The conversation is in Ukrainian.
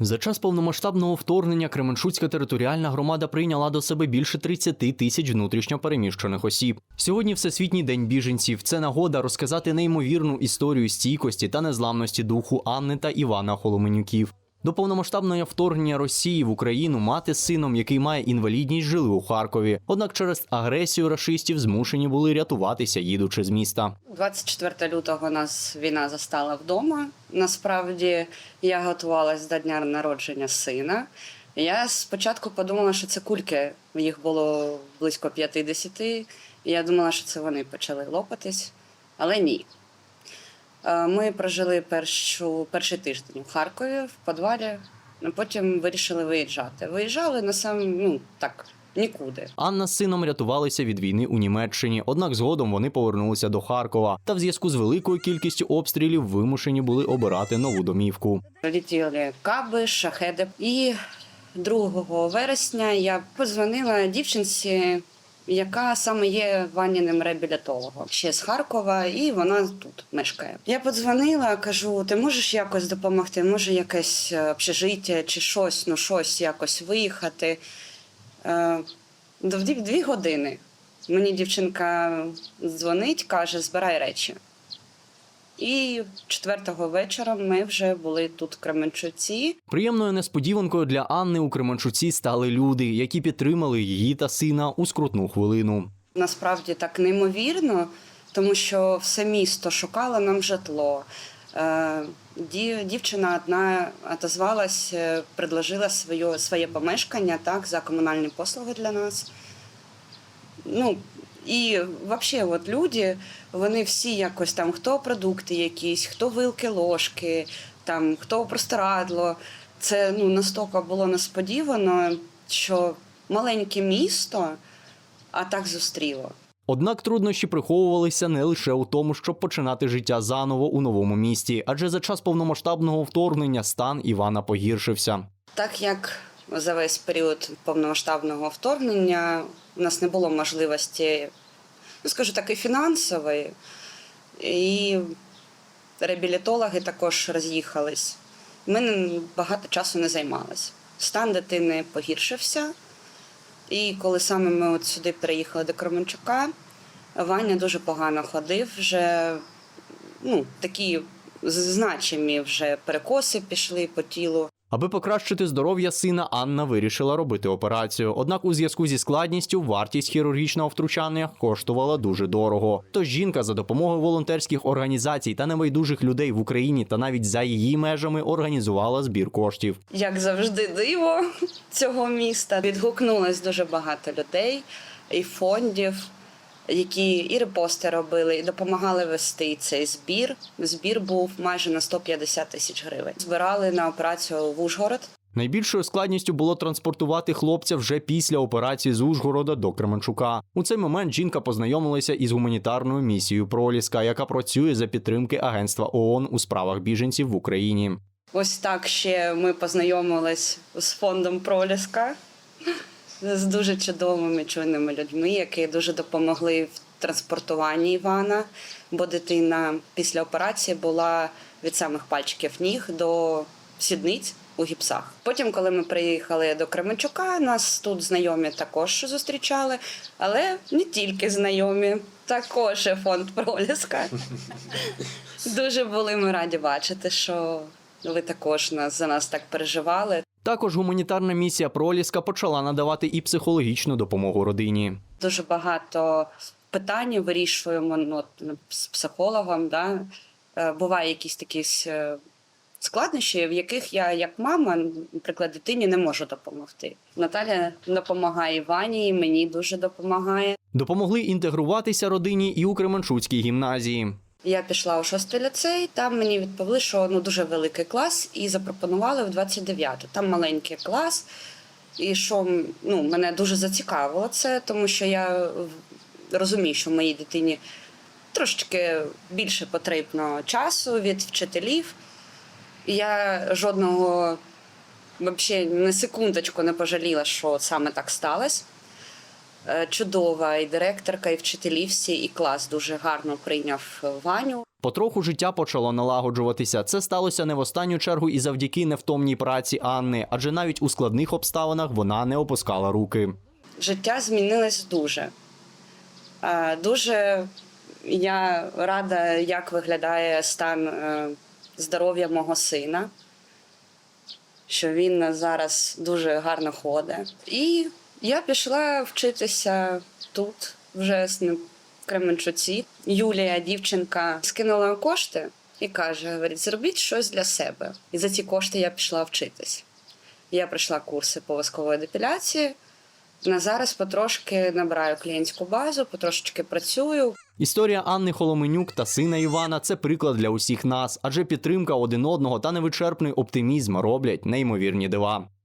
За час повномасштабного вторгнення Кременчуцька територіальна громада прийняла до себе більше 30 тисяч внутрішньопереміщених осіб. Сьогодні Всесвітній день біженців. Це нагода розказати неймовірну історію стійкості та незламності духу Анни та Івана Холоменюків. До повномасштабного вторгнення Росії в Україну мати з сином, який має інвалідність, жили у Харкові. Однак через агресію рашистів змушені були рятуватися, їдучи з міста. 24 лютого нас війна застала вдома. Насправді я готувалась до дня народження сина. Я спочатку подумала, що це кульки. Їх було близько 50. І я думала, що це вони почали лопатись, але ні. Е, Ми прожили першу, перший тиждень у Харкові в підвалі, а потім вирішили виїжджати. Виїжджали на сам, ну так, нікуди. Анна з сином рятувалися від війни у Німеччині, однак згодом вони повернулися до Харкова та в зв'язку з великою кількістю обстрілів вимушені були обирати нову домівку. Прилетіли каби, шахеди. І 2 вересня я подзвонила дівчинці, яка саме є ваніним реабілітологом ще з Харкова, і вона тут мешкає. Я подзвонила, кажу: ти можеш якось допомогти? Може, якесь е, общежиття чи щось, ну щось якось виїхати. Е, Дві, дві години. Мені дівчинка дзвонить, каже, збирай речі. І четвертого вечора ми вже були тут, в Кременчуці. Приємною несподіванкою для Анни у Кременчуці стали люди, які підтримали її та сина у скрутну хвилину. Насправді так неймовірно, тому що все місто шукало нам житло. Е, Дівчина одна отозвалась, е, предложила своє, своє помешкання так, за комунальні послуги для нас. Ну, і взагалі, от люди, вони всі якось там, хто продукти якісь, хто вилки, ложки, там, хто простирадло. Це ну, настільки було несподівано, що маленьке місто, а так зустріло. Однак труднощі приховувалися не лише у тому, щоб починати життя заново у новому місті, адже за час повномасштабного вторгнення стан Івана погіршився. Так як за весь період повномасштабного вторгнення у нас не було можливості, ну скажу так, і фінансової, і реабілітологи також роз'їхались. Ми багато часу не займалися. Стан дитини погіршився. І коли саме ми от сюди переїхали до Кременчука, Ваня дуже погано ходив, вже ну, такі значимі вже перекоси пішли по тілу. Аби покращити здоров'я сина, Анна вирішила робити операцію. Однак, у зв'язку зі складністю, вартість хірургічного втручання коштувала дуже дорого. Тож жінка за допомогою волонтерських організацій та небайдужих людей в Україні та навіть за її межами організувала збір коштів. як завжди, диво цього міста. Відгукнулось дуже багато людей і фондів, які і репости робили, і допомагали вести цей збір. Збір був майже на 150 тисяч гривень. Збирали на операцію в Ужгород. Найбільшою складністю було транспортувати хлопця вже після операції з Ужгорода до Кременчука. У цей момент жінка познайомилася із гуманітарною місією Проліска, яка працює за підтримки Агентства ООН у справах біженців в Україні. Ось так ще ми познайомились з фондом Проліска з дуже чудовими чуйними людьми, які дуже допомогли в транспортуванні Івана, бо дитина після операції була від самих пальчиків ніг до сідниць у гіпсах. Потім, коли ми приїхали до Кременчука, нас тут знайомі також зустрічали, але не тільки знайомі, також і фонд Проліска. Дуже були ми раді бачити, що ви також нас за нас так переживали. Також гуманітарна місія Проліска почала надавати і психологічну допомогу родині. Дуже багато питань вирішуємо ну, з психологом. Да? Е, Буває якісь такі е, складнощі, в яких я, як мама, наприклад, дитині не можу допомогти. Наталя допомагає Івані, і мені дуже допомагає. Допомогли інтегруватися родині і у Кременчуцькій гімназії. Я пішла у шостий ліцей, там мені відповіли, що ну дуже великий клас, і запропонували в 29-ту. Там маленький клас. І що ну, мене дуже зацікавило це, тому що я розумію, що моїй дитині трошечки більше потрібно часу від вчителів. Я жодного взагалі не секундочку не пожаліла, що саме так сталося. Е, Чудова і директорка, і вчителі всі, і клас дуже гарно прийняв Ваню. Потроху життя почало налагоджуватися. Це сталося не в останню чергу і завдяки невтомній праці Анни, адже навіть у складних обставинах вона не опускала руки. життя змінилось дуже. Е, Дуже я рада, як виглядає стан е, здоров'я мого сина, що він зараз дуже гарно ходить. І я пішла вчитися тут, вже з Кременчуці. Юлія, дівчинка, скинула кошти і каже: говорить, зробіть щось для себе. І за ці кошти я пішла вчитись. Я пройшла курси по воскової депіляції. На зараз потрошки набираю клієнтську базу, потрошечки працюю. Історія Анни Холоменюк та сина Івана це приклад для усіх нас, адже підтримка один одного та невичерпний оптимізм роблять неймовірні дива.